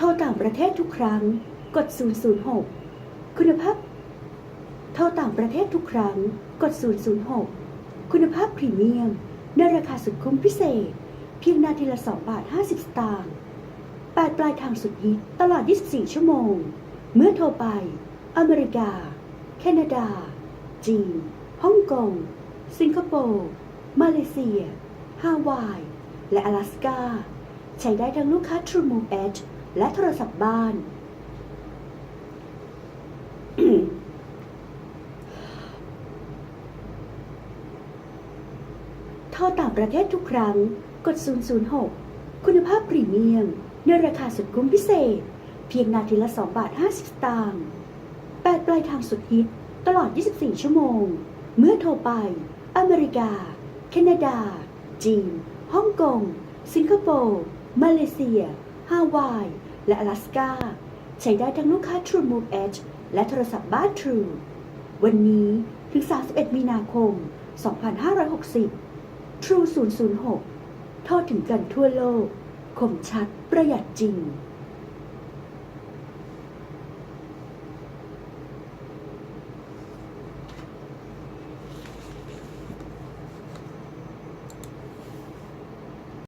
โทรต่างประเทศทุกครั้ง กด 006 คุณภาพ โทรต่างประเทศทุกครั้ง กด 006 คุณภาพพรีเมียมในราคาสุดคุ้มพิเศษ เพียงนาทีละ 2 บาท 50 สตางค์ปปลายทางสุดฮิตตลอด 24 ชั่วโมง เมื่อโทรไป อเมริกา แคนาดา จีน ฮ่องกง สิงคโปร์ มาเลเซีย ฮาวาย และอลาสกา ใช้ได้ทั้งลูกค้า True Move Edge และโทรศัพท์บ้าน โทรต่างประเทศทุกครั้ง กด 006 คุณภาพพรีเมียม ในราคาสุดคุ้มพิเศษ เพียงนาทีละ 2 บาท 50 สตางค์8ปลายทางสุดฮิต ตลอด 24 ชั่วโมง เมื่อโทรไป อเมริกา แคนาดา จีน ฮ่องกง สิงคโปร์ มาเลเซีย ฮาวาย และ阿拉斯กา ใช้ได้ทั้งลูกค้า True Move Edge และโทรศัพท์บ้าน True วันนี้ถึง 31 มีนาคม 2560 True 006 โทรถึงกันทั่วโลก คมชัดประหยัดจริง